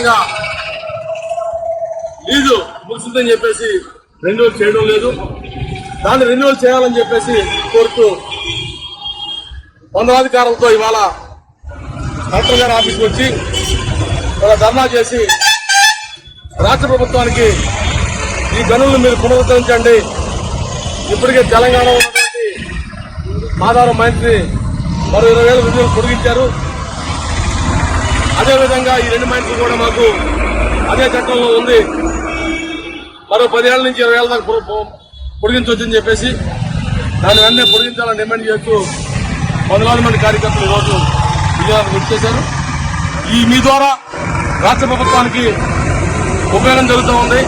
కాలంగా లీజు ముగిసిందని చెప్పేసి రెన్యువల్ చేయడం లేదు. దాన్ని రెన్యువల్ చేయాలని చెప్పేసి కోరుతూ వందలాధికారులతో ఇవాళ కలెక్టర్ గారి ఆఫీస్కి వచ్చి ధర్నా చేసి రాష్ట్ర ప్రభుత్వానికి ఈ గనులను మీరు పునరుద్ధరించండి. ఇప్పటికే తెలంగాణ ఉన్నటువంటి మాధవరం మంత్రి మరో ఇరవై వేల విధులు పొడిగించారు. అదేవిధంగా ఈ రెండు మైన్స్ కూడా మాకు అదే చట్టంలో ఉంది. మరో పదేళ్ళ నుంచి ఇరవై ఏళ్ళ దాకా పొ- పొడిగించవచ్చని చెప్పేసి దాని వెంటనే పొడిగించాలని డిమాండ్ చేస్తూ వందలాది మంది కార్యకర్తలు ఈరోజు విజయవాడకు వచ్చేశారు ఈ మీ ద్వారా రాష్ట్ర ప్రభుత్వానికి ఉపయోగం జరుగుతూ ఉంది.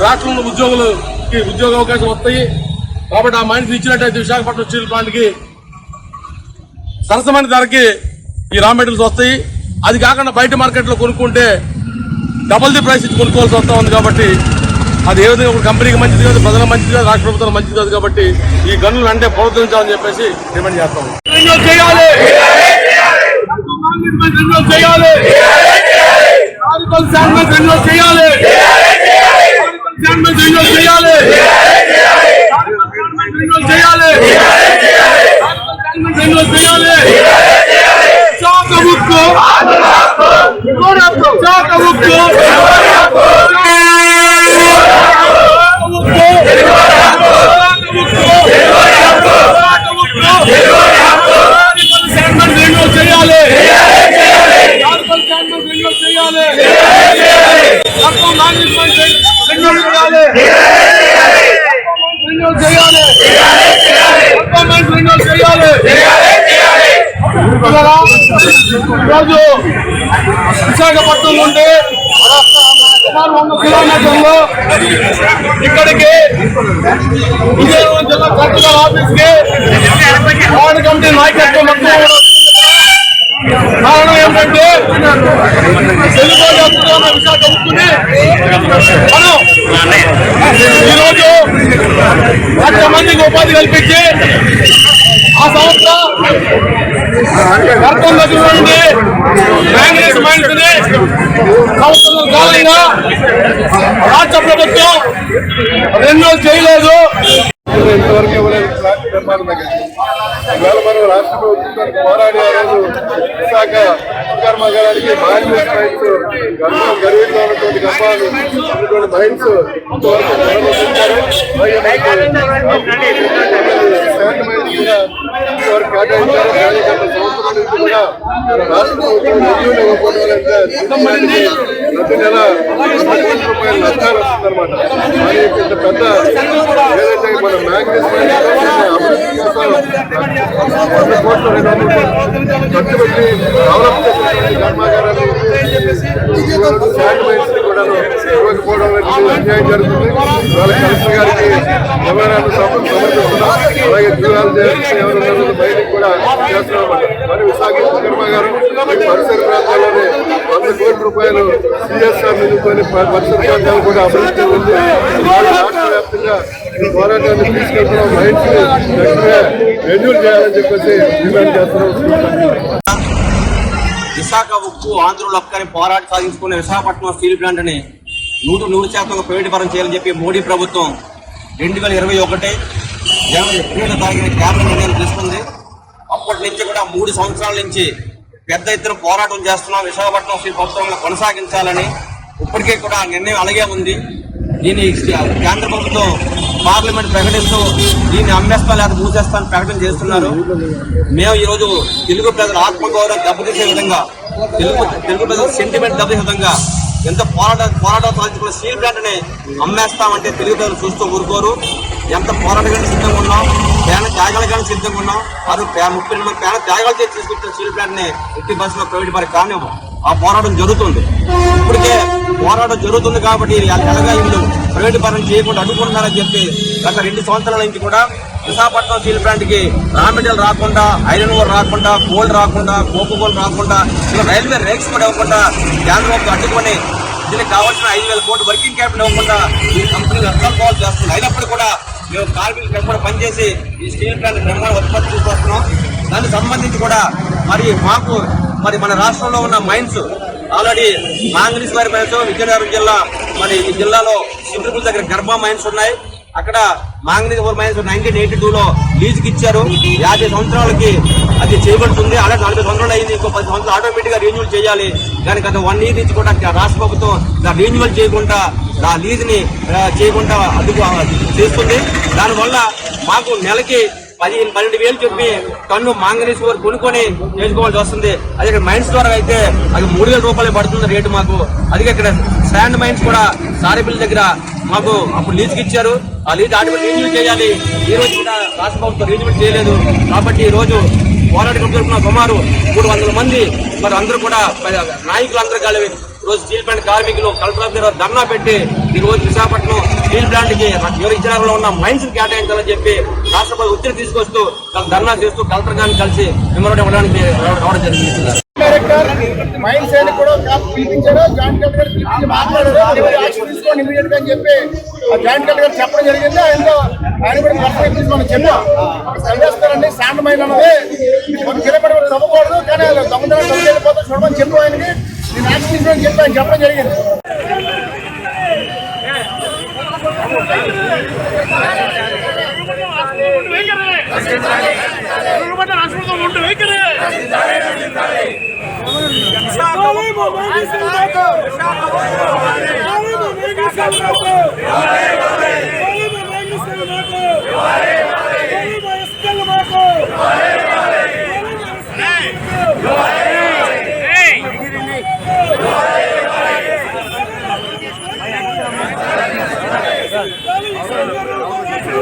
రాష్ట్రంలో ఉద్యోగులకి ఉద్యోగ అవకాశం వస్తాయి. కాబట్టి ఆ మైన్స్ ఇచ్చినట్టయితే విశాఖపట్నం స్టీల్ ప్లాంట్కి సరసమైన ధరకి ఈ రా మెటీరియల్స్ వస్తాయి. అది కాకుండా బయట మార్కెట్లో కొనుక్కుంటే డబల్ ది ప్రైస్ ఇచ్చి కొనుక్కోవాల్సి వస్తూ ఉంది కాబట్టి అది ఏ విధంగా ఒక కంపెనీకి మంచిది కాదు ప్రజలకు మంచిది కాదు రాష్ట్ర ప్రభుత్వం మంచిది కాదు కాబట్టి ఈ గన్నులు అంటే పునరుద్ధరించాలని చెప్పేసి డిమాండ్ చేస్తాం. చేయాలి. చేయాలి. చేయాలి. చేయాలి. చేయాలి. చేయాలి. ముక్కు శాఖ ముక్కు చేయాలి చేయాలి తక్కువ చేయాలి రెన్యూల్ చేయాలి గవర్నమెంట్ రెన్యూల్ చేయాలి పిల్లరా, ఈరోజు విశాఖపట్నం నుండి సుమారు వంద కిలోమీటర్లు ఇక్కడికి విజయనగరం జిల్లా కలెక్టర్ ఆఫీస్కి వార్డు కమిటీ నాయకత్వం కారణం ఏంటంటే తెలుగు జాతులు విశాఖ ఉక్కుని మనం ఈరోజు లక్ష మందికి ఉపాధి కల్పించి ఆ సంస్థ గర్భం చూడండి కాంగ్రెస్ మ్యాంగనీస్ మైన్స్ని సంవత్సరం రాష్ట్ర ప్రభుత్వం రెండో చేయలేదు. ఇంతవరకు ఇవ్వలేదు ఫ్లాట్ నిర్మాణం ఇవాళ మనం రాష్ట్ర ప్రభుత్వానికి పోరాడే రోజు విశాఖ కర్మాగారానికి మార్కెట్ మైన్స్ గర్భం ఉన్నటువంటి గర్భాలు ఉన్నటువంటి మైన్స్ ఇంతవరకు ప్రారంభించారు అలాగే కూడా కేటాయించారు నుంచి కూడా రాష్ట్ర ప్రభుత్వం నిధులు ఇవ్వకపోవడం ప్రతి నెల కోట్ల రూపాయల నష్టాలు వస్తుందన్నమాట మరి ఇంత పెద్ద ఏదైతే మన మ్యాగ్నెస్ అభివృద్ధి కోసం వంద కోట్ల రెండు వందల కోట్లు ఖర్చు పెట్టి డెవలప్ చేసినటువంటి శాండ్ మైన్స్ కూడా ఇవ్వకపోవడం అనేది అన్యాయం జరుగుతుంది కలెక్టర్ గారికి ఎవరైనా అలాగే బయటకు కూడా చేస్తున్నాం మరి విశాఖ పరిసర ప్రాంతాల్లోనే వంద కోట్ల రూపాయలు సిఎస్ఆర్ నిధులతోని పరిసర ప్రాంతాలు కూడా అభివృద్ధి ఉంది రాష్ట్ర వ్యాప్తంగా ఈ పోరాటాన్ని తీసుకెళ్తున్నాం మైండ్స్ వెంటనే రెన్యూల్ చేయాలని చెప్పేసి డిమాండ్ చేస్తున్నాం విశాఖ ఉక్కు ఆంధ్రులు హక్కుని పోరాట సాధించుకునే విశాఖపట్నం స్టీల్ ప్లాంట్ని నూరు నూరు శాతం ప్రైవేటీకరణ చేయాలని చెప్పి మోడీ ప్రభుత్వం రెండు వేల ఇరవై ఒకటి జనవరి ఎనిమిదో తాగిన కేంద్ర నిర్ణయం తీసుకుంది అప్పటి నుంచి కూడా మూడు సంవత్సరాల నుంచి పెద్ద ఎత్తున పోరాటం చేస్తున్నాం విశాఖపట్నం శ్రీ ప్రభుత్వంలో కొనసాగించాలని ఇప్పటికే కూడా నిర్ణయం అలాగే ఉంది. దీన్ని కేంద్ర ప్రభుత్వం పార్లమెంట్ ప్రకటిస్తూ దీన్ని అమ్మేస్తా లేదా మూసేస్తా అని ప్రకటన చేస్తున్నారు. మేము ఈరోజు తెలుగు ప్రజల ఆత్మగౌరవం దెబ్బతీసే విధంగా తెలుగు తెలుగు ప్రజల సెంటిమెంట్ దెబ్బతీసే విధంగా ఎంత పోరాట పోరాటం సాధించుకున్న స్టీల్ ప్లాంట్ని అమ్మేస్తామంటే తెలుగు ప్రజలు చూస్తూ ఊరుకోరు. ఎంత పోరాటగానే సిద్ధంగా ఉన్నాం పేన త్యాగాలగానే సిద్ధంగా ఉన్నాం. అది ముప్పై రెండు పేన త్యాగాలు చేసి తీసుకొచ్చిన స్టీల్ ప్లాంట్ని ఎట్టి బస్సులో ప్రైవేట్ వారికి కానివ్వం. ఆ పోరాటం జరుగుతుంది. ఇప్పటికే పోరాటం జరుగుతుంది కాబట్టి ఎలాగా వీళ్ళు ప్రైవేట్ పరం చేయకుండా అడ్డుకుంటున్నారని చెప్పి గత రెండు సంవత్సరాల నుంచి కూడా విశాఖపట్నం స్టీల్ ప్లాంట్కి రా మెటీరియల్ రాకుండా ఐరన్ ఓర్ రాకుండా గోల్డ్ రాకుండా కోకో కోల్ రాకుండా ఇలా రైల్వే రేక్స్ కూడా ఇవ్వకుండా కేంద్రం అడ్డుకొని దీనికి కావాల్సిన ఐదు వేల కోట్లు వర్కింగ్ క్యాపిటల్ ఇవ్వకుండా ఈ కంపెనీలు అర్థం పోవాల్సి చేస్తుంది అయినప్పుడు కూడా మేము కార్మికులు కూడా పనిచేసి ఈ స్టీల్ ప్లాంట్ బ్రహ్మాండ ఉత్పత్తి తీసుకొస్తున్నాం దానికి సంబంధించి కూడా మరి మాకు మరి మన రాష్ట్రంలో ఉన్న మైన్స్ ఆల్రెడీ మాంగనీస్ వారి మైన్స్ విజయనగరం జిల్లా మరి ఈ జిల్లాలో సింద్రపూర్ దగ్గర గర్భ మైన్స్ ఉన్నాయి. అక్కడ manganese ore mines nineteen eighty two లో లీజుకి ఇచ్చారు. యాభై సంవత్సరాలకి అది చేయబడుతుంది. అలా నలభై సంవత్సరాలు అయింది. ఇంకో పది సంవత్సరాలు ఆటోమేటిక్గా రీన్యువల్ రెన్యూల్ చేయాలి. కానీ గత వన్ ఇయర్ నుంచి కూడా రాష్ట్ర ప్రభుత్వం రీన్యువల్ చేయకుండా ఆ లీజుని చేయకుండా అదుపు చేస్తుంది. దానివల్ల మాకు నెలకి పదిహేను పన్నెండు వేలు చెప్పి టన్ను మాంగనీస్ వరకు కొనుక్కొని చేసుకోవాల్సి వస్తుంది. అది ఇక్కడ మైన్స్ ద్వారా అయితే అది మూడు వేల రూపాయలు పడుతుంది రేటు మాకు. అది ఇక్కడ శాండ్ మైన్స్ కూడా సారీపల్లి దగ్గర మాకు అప్పుడు లీజుకి ఇచ్చారు. ఆ లీజ్ ఆటోమేటిక్ రెన్యూల్ చేయాలి. ఈ రోజు కూడా రాష్ట్ర ప్రభుత్వం రెన్యూల్ చేయలేదు. కాబట్టి ఈ రోజు పోరాట కమిటీ సుమారు మూడు వందల మంది మరి అందరూ కూడా నాయకులు అందరూ కలిపి రోజు స్టీల్ ప్లాంట్ కార్మికులు కలెక్టర్ దగ్గర ధర్నా పెట్టి ఈ రోజు విశాఖపట్నం స్టీల్ ప్లాంట్కి విజయనగరంలో ఉన్న మైన్స్ కేటాయించాలని చెప్పి రాష్ట్రపతి ఒత్తిడి తీసుకొస్తూ తన ధర్నా చేస్తూ కలెక్టర్ గారిని కలిసి మిమ్మల్ని ఇవ్వడానికి రావడం జరిగింది. డైరెక్టర్ మైండ్ కూడా జాయింట్ కలెక్టర్ పిలిపించి మాట్లాడారు. యాక్షన్ తీసుకోండి ఇమీడియట్ అని చెప్పి జాయింట్ కలెక్టర్ చెప్పడం జరిగింది. ఆయనతో ఆయన కూడా పర్సనల్ పిలిచి చెప్పాం చదివేస్తారండి శాండ్ మైన్ అన్నది ఒక కిలోమీటర్ తవ్వకూడదు. కానీ దొంగతనం చూడమని చెప్పు ఆయనకి నేను యాక్షన్ తీసుకోండి చెప్పడం జరిగింది